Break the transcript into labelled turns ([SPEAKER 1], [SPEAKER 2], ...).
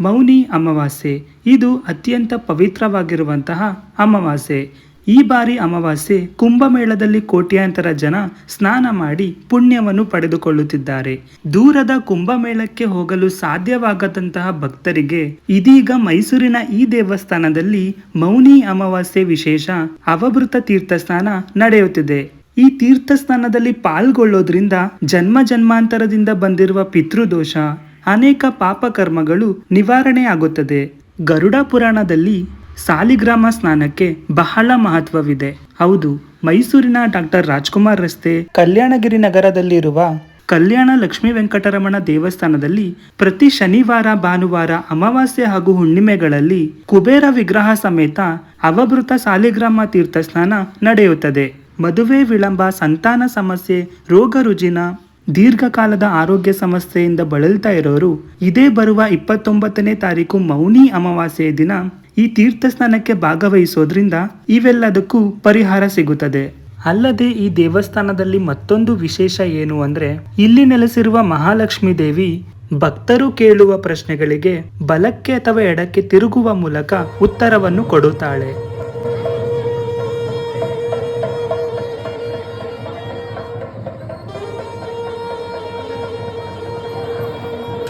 [SPEAKER 1] ಮೌನಿ ಅಮಾವಾಸ್ಯೆ. ಇದು ಅತ್ಯಂತ ಪವಿತ್ರವಾಗಿರುವಂತಹ ಅಮಾವಾಸ್ಯೆ. ಈ ಬಾರಿ ಅಮಾವಾಸ್ಯೆ ಕುಂಭಮೇಳದಲ್ಲಿ ಕೋಟ್ಯಾಂತರ ಜನ ಸ್ನಾನ ಮಾಡಿ ಪುಣ್ಯವನ್ನು ಪಡೆದುಕೊಳ್ಳುತ್ತಿದ್ದಾರೆ. ದೂರದ ಕುಂಭಮೇಳಕ್ಕೆ ಹೋಗಲು ಸಾಧ್ಯವಾಗದಂತಹ ಭಕ್ತರಿಗೆ ಇದೀಗ ಮೈಸೂರಿನ ಈ ದೇವಸ್ಥಾನದಲ್ಲಿ ಮೌನಿ ಅಮಾವಾಸ್ಯೆ ವಿಶೇಷ ಅವಭೃತ ತೀರ್ಥ ಸ್ನಾನ ನಡೆಯುತ್ತಿದೆ. ಈ ತೀರ್ಥ ಸ್ನಾನದಲ್ಲಿ ಪಾಲ್ಗೊಳ್ಳೋದ್ರಿಂದ ಜನ್ಮ ಜನ್ಮಾಂತರದಿಂದ ಬಂದಿರುವ ಪಿತೃದೋಷ ಅನೇಕ ಪಾಪಕರ್ಮಗಳು ನಿವಾರಣೆ ಆಗುತ್ತದೆ ಗರುಡ ಪುರಾಣದಲ್ಲಿ ಸಾಲಿಗ್ರಾಮ ಸ್ನಾನಕ್ಕೆ ಬಹಳ ಮಹತ್ವವಿದೆ. ಹೌದು, ಮೈಸೂರಿನ ಡಾಕ್ಟರ್ ರಾಜ್ಕುಮಾರ್ ರಸ್ತೆ, ಕಲ್ಯಾಣಗಿರಿ ನಗರದಲ್ಲಿರುವ ಕಲ್ಯಾಣ ಲಕ್ಷ್ಮೀ ವೆಂಕಟರಮಣ ದೇವಸ್ಥಾನದಲ್ಲಿ ಪ್ರತಿ ಶನಿವಾರ, ಭಾನುವಾರ, ಅಮಾವಾಸ್ಯೆ ಹಾಗೂ ಹುಣ್ಣಿಮೆಗಳಲ್ಲಿ ಕುಬೇರ ವಿಗ್ರಹ ಸಮೇತ ಅವಭೃತ ಸಾಲಿಗ್ರಾಮ ತೀರ್ಥ ಸ್ನಾನ ನಡೆಯುತ್ತದೆ. ಮದುವೆ ವಿಳಂಬ, ಸಂತಾನ ಸಮಸ್ಯೆ, ರೋಗ ರುಜಿನ ದೀರ್ಘಕಾಲದ ಆರೋಗ್ಯ ಸಮಸ್ಯೆಯಿಂದ ಬಳಲ್ತಾ ಇರೋರು, ಇದೇ ಬರುವ ಇಪ್ಪತ್ತೊಂಬತ್ತನೇ ತಾರೀಕು ಮೌನಿ ಅಮಾವಾಸ್ಯೆಯ ದಿನ ಈ ತೀರ್ಥ ಸ್ನಾನಕ್ಕೆ ಭಾಗವಹಿಸೋದ್ರಿಂದ ಇವೆಲ್ಲದಕ್ಕೂ ಪರಿಹಾರ ಸಿಗುತ್ತದೆ. ಅಲ್ಲದೆ ಈ ದೇವಸ್ಥಾನದಲ್ಲಿ ಮತ್ತೊಂದು ವಿಶೇಷ ಏನು ಅಂದ್ರೆ, ಇಲ್ಲಿ ನೆಲೆಸಿರುವ ಮಹಾಲಕ್ಷ್ಮಿ ದೇವಿ ಭಕ್ತರು ಕೇಳುವ ಪ್ರಶ್ನೆಗಳಿಗೆ ಬಲಕ್ಕೆ ಅಥವಾ ಎಡಕ್ಕೆ ತಿರುಗುವ ಮೂಲಕ ಉತ್ತರವನ್ನು ಕೊಡುತ್ತಾಳೆ.